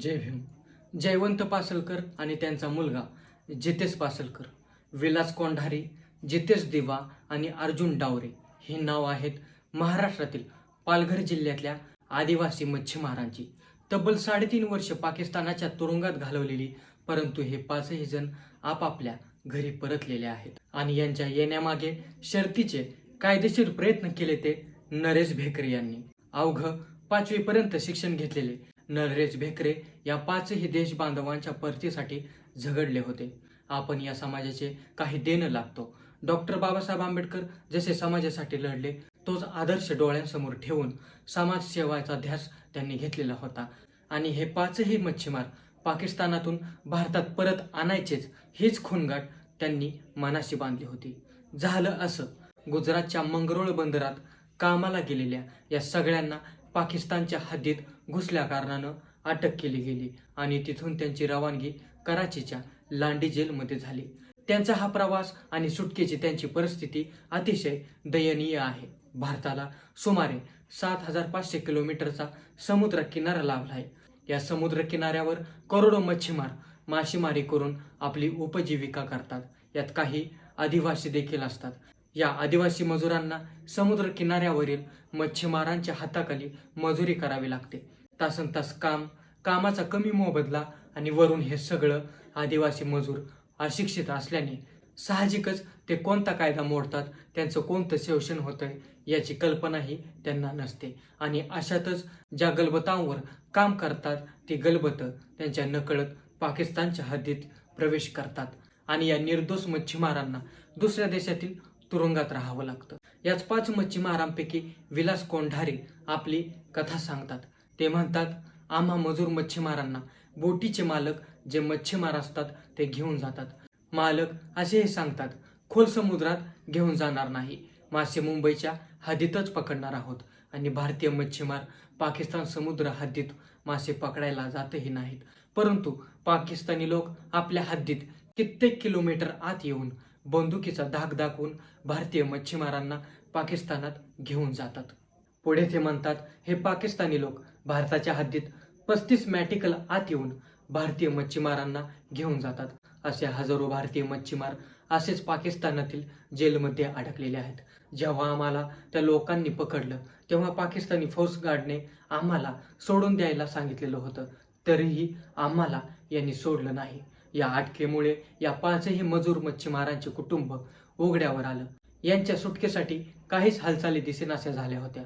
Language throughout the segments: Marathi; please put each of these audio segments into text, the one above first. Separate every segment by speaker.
Speaker 1: जय भीम. जयवंत पासलकर आणि त्यांचा मुलगा जितेश पासलकर विलास कोंढारी जितेश दिवा आणि अर्जुन डावरे ही नाव आहेत महाराष्ट्रातील पालघर जिल्ह्यातल्या आदिवासी मच्छीमारांची तब्बल साडेतीन वर्ष पाकिस्तानाच्या तुरुंगात घालवलेली परंतु हे पाचही जण आपापल्या घरी परतलेले आहेत. आणि यांच्या येण्यामागे शर्तीचे कायदेशीर प्रयत्न केले ते नरेश भेकरे यांनी. अवघ पाचवीपर्यंत शिक्षण घेतलेले नरेश भेकरे या पाचही देशबांधवांच्या परतीसाठी झगडले होते. आपण या समाजाचे काही देणं लागतो. डॉक्टर बाबासाहेब आंबेडकर जसे समाजासाठी लढले तोच आदर्श डोळ्यांसमोर ठेवून समाजसेवाचा ध्यास त्यांनी घेतलेला होता. आणि हे पाचही मच्छीमार पाकिस्तानातून भारतात परत आणायचेच हीच खूनगाठ त्यांनी मनाशी बांधली होती. झालं असं. गुजरातच्या मंगरोळ बंदरात कामाला गेलेल्या या सगळ्यांना पाकिस्तानच्या हद्दीत घुसल्या कारणानं अटक केली गेली आणि तिथून त्यांची रवानगी कराचीच्या लांडी जेलमध्ये झाली. त्यांचा हा प्रवास आणि सुटकेची त्यांची परिस्थिती अतिशय दयनीय आहे. भारताला सुमारे सात हजार पाचशे किलोमीटरचा समुद्र किनारा लाभला आहे. या समुद्र किनाऱ्यावर करोडो मच्छीमार मासेमारी करून आपली उपजीविका करतात. यात काही आदिवासी देखील असतात. या आदिवासी मजुरांना समुद्र किनाऱ्यावरील मच्छीमारांच्या हाताखाली मजुरी करावी लागते. तासन तास काम कामाचा कमी मोबदला आणि वरून हे सगळं आदिवासी मजूर अशिक्षित असल्याने साहजिकच ते कोणता कायदा मोडतात त्यांचं कोणतं शोषण होतंय याची कल्पनाही त्यांना नसते. आणि अशातच ज्या गलबतांवर काम करतात ती गलबतं त्यांच्या नकळत पाकिस्तानच्या हद्दीत प्रवेश करतात. आणि या निर्दोष मच्छीमारांना दुसऱ्या देशातील तुरुंगात राहावं लागतं. याच पाच मच्छीमारांपैकी विलास कोंढारे आपली कथा सांगतात. ते म्हणतात आम्हा मजूर मच्छीमारांना बोटीचे मालक जे मच्छीमार असतात ते घेऊन जातात. मालक असेही सांगतात खोल समुद्रात घेऊन जाणार नाही. मासे मुंबईच्या हद्दीतच पकडणार आहोत आणि भारतीय मच्छीमार पाकिस्तान समुद्र हद्दीत मासे पकडायला जातही नाहीत. परंतु पाकिस्तानी लोक आपल्या हद्दीत कित्येक किलोमीटर आत येऊन बंदुकीचा धाक दाखवून भारतीय मच्छीमारांना पाकिस्तानात घेऊन जातात. पुढे ते म्हणतात हे पाकिस्तानी लोक भारताच्या हद्दीत पस्तीस मॅटिकल आत येऊन भारतीय मच्छीमारांना घेऊन जातात. असे हजारो भारतीय मच्छीमार असेच पाकिस्तानातील जेलमध्ये अडकलेले आहेत. जेव्हा आम्हाला त्या लोकांनी पकडलं तेव्हा पाकिस्तानी फौज गार्डने आम्हाला सोडून द्यायला सांगितलेलं होतं. तरीही आम्हाला यांनी सोडलं नाही. या अटकेमुळे या पाचही मजूर मच्छीमारांचे कुटुंब उघड्यावर आलं. यांच्या सुटकेसाठी काहीच हालचाली दिसेनाशा झाल्या होत्या.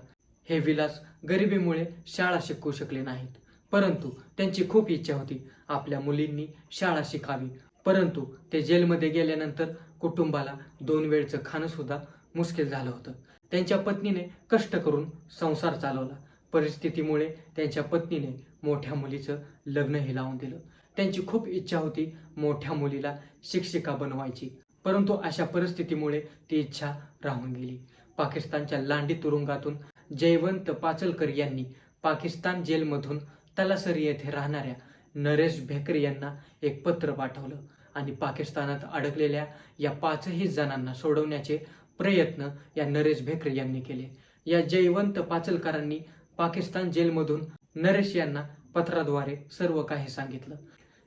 Speaker 1: हे विलास गरिबीमुळे शाळा शिकवू शकले नाहीत. परंतु त्यांची खूप इच्छा होती. आपल्या मुलींनी शाळा शिकावी. परंतु ते जेलमध्ये गेल्यानंतर कुटुंबाला दोन वेळचं खाणं सुद्धा मुश्किल झालं होतं. त्यांच्या पत्नीने कष्ट करून संसार चालवला. परिस्थितीमुळे त्यांच्या पत्नीने मोठ्या मुलीचं लग्नही लावून दिलं. त्यांची खूप इच्छा होती मोठ्या मुलीला शिक्षिका बनवायची. परंतु अशा परिस्थितीमुळे ती इच्छा राहून गेली. पाकिस्तानच्या लांडी तुरुंगातून जयवंत पाचलकर यांनी पाकिस्तान जेलमधून तलासरी येथे राहणाऱ्या नरेश भेकरे यांना एक पत्र पाठवलं आणि पाकिस्तानात अडकलेल्या या पाचही जणांना सोडवण्याचे प्रयत्न या नरेश भेकरे यांनी केले. या जयवंत पाचलकरांनी पाकिस्तान जेलमधून नरेश यांना पत्राद्वारे सर्व काही सांगितलं.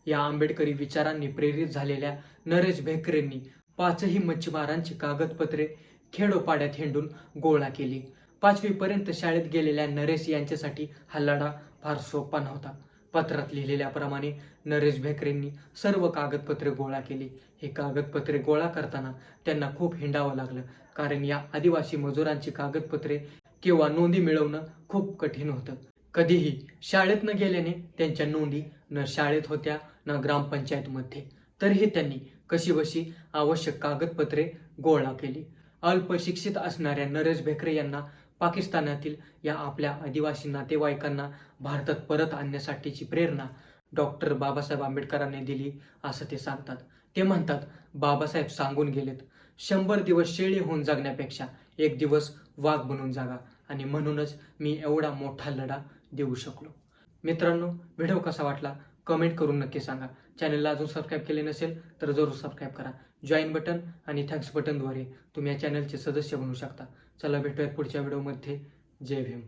Speaker 1: या आंबेडकरी विचारांनी प्रेरित झालेल्या नरेश भेकरेंनी पाचही मच्छीमारांची कागदपत्रे खेडोपाड्यात हिंडून गोळा केली. पाचवीपर्यंत शाळेत गेलेल्या नरेश यांच्यासाठी हा लढा फार सोपा नव्हता. पत्रात लिहिलेल्याप्रमाणे नरेश भेकरेंनी सर्व कागदपत्रे गोळा केली. हे कागदपत्रे गोळा करताना त्यांना खूप हिंडावं लागलं. कारण या आदिवासी मजुरांची कागदपत्रे किंवा नोंदी मिळवणं खूप कठीण होतं. कधीही शाळेत न गेल्याने त्यांच्या नोंदी न शाळेत होत्या न ग्रामपंचायतमध्ये. तरीही त्यांनी कशीबशी आवश्यक कागदपत्रे गोळा केली. अल्पशिक्षित असणाऱ्या नरेश भेकरे यांना पाकिस्तानातील या आपल्या आदिवासी नातेवाईकांना भारतात परत आणण्यासाठीची प्रेरणा डॉक्टर बाबासाहेब आंबेडकरांनी दिली असं ते सांगतात. ते म्हणतात बाबासाहेब सांगून गेलेत. शंभर दिवस शेळी होऊन जगण्यापेक्षा एक दिवस वाघ बनून जागा आणि म्हणूनच मी एवढा मोठा लढा देऊ शकलो. मित्रांनो व्हिडिओ कसा वाटला कमेंट करून नक्की सांगा. चॅनलला अजून सबस्क्राईब केले नसेल तर जरूर सबस्क्राईब करा. जॉईन बटन आणि थँक्स बटनद्वारे तुम्ही या चॅनलचे सदस्य बनू शकता. चला भेटूयात पुढच्या व्हिडिओमध्ये. जय भीम.